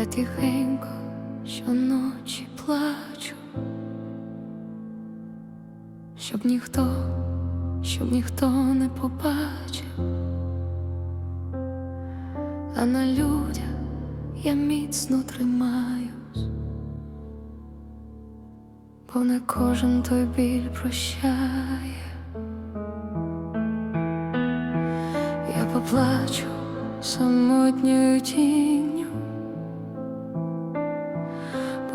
Я тихенько щоночі плачу, щоб ніхто, щоб ніхто не побачив, а на людях я міцно тримаюсь, бо не кожен той біль прощає. Я поплачу самотньою тінню,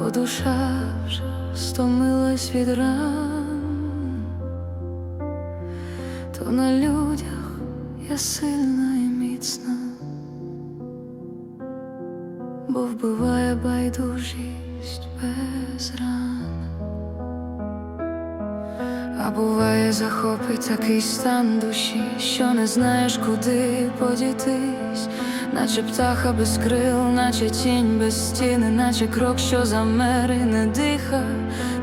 бо душа вже стомилась від ран, то на людях я сильна і міцна, бо вбиває байдужість без ран. А буває, захопить такий стан душі, що не знаєш, куди подітись, наче птаха без крил, наче тінь без стіни, наче крок, що замер і не диха.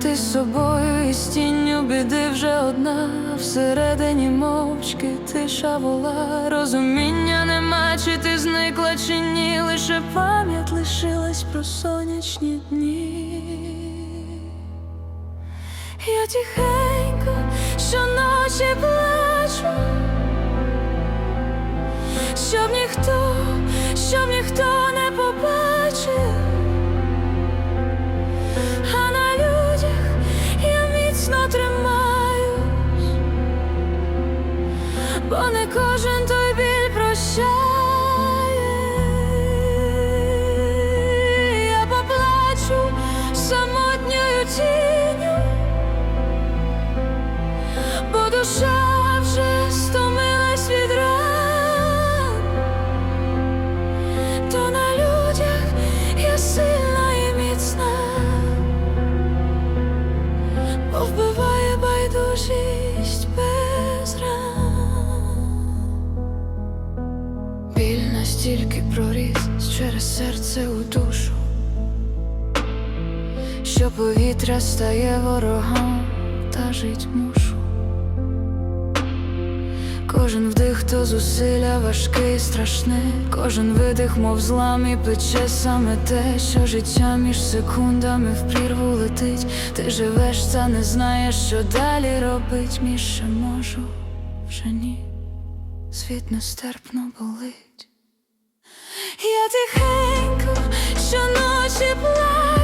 Ти з собою і з тінню біди вже одна, всередині мовчки тиша вола, розуміння нема, чи ти зникла, чи ні, лише пам'ять лишилась про сонячні дні. Я тихенько щоночі плачу, щоб ніхто, щоб ніхто Біль настільки проріс через серце у душу, що повітря стає ворогом та жить мушу. Кожен вдих то зусилля важкий, страшний, кожен видих, мов злам і пече саме те, що життя між секундами в прірву летить. Ти живеш, та не знаєш, що далі робить. Міше можу, вже ні, світ нестерпно болить. Я тихенько щоночі плачу,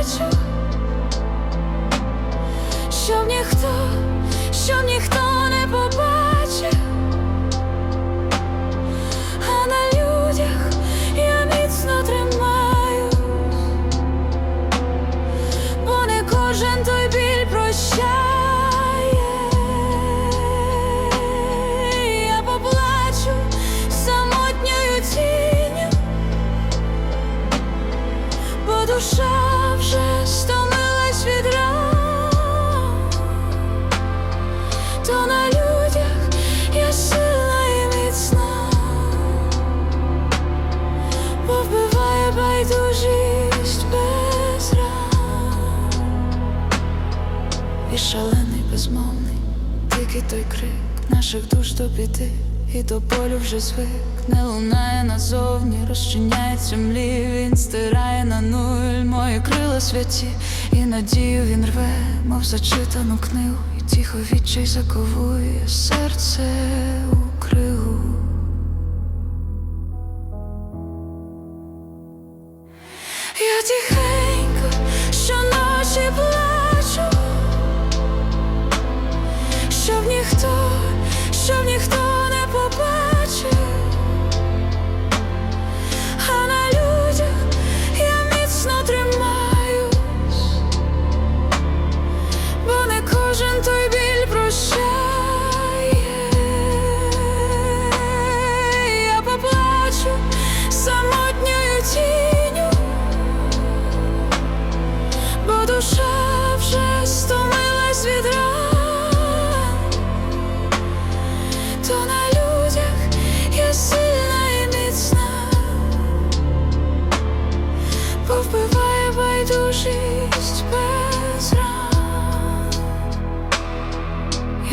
той крик наших душ до біди, і до болю вже звик, не лунає назовні, розчиняється млі, він стирає на нуль. Мої крила святі, і надію він рве, мов зачитану книгу, і тихо відчай заковує серце у кригу.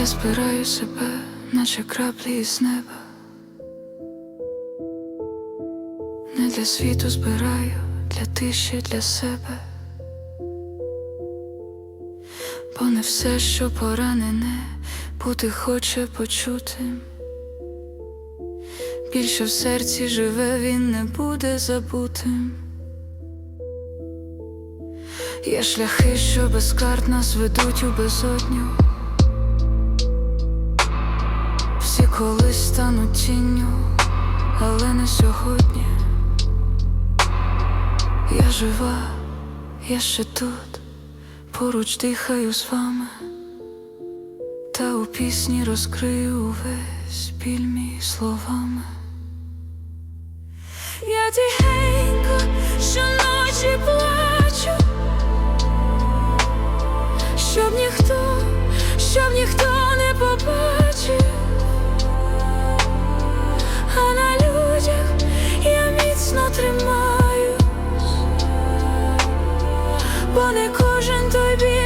Збираю себе, наче краплі із неба. Не для світу збираю, для тиші, для себе. Бо не все, що поранене, бути хоче почутим. Більше в серці живе, він не буде забутим. Є шляхи, що без карт нас ведуть у безодню. Колись стануть тінню, але не сьогодні. Я жива, я ще тут, поруч дихаю з вами, та у пісні розкрию увесь біль мій словами. Я тихенько щоночі плачу, щоб ніхто, щоб ніхто не побачив, не кожен той біль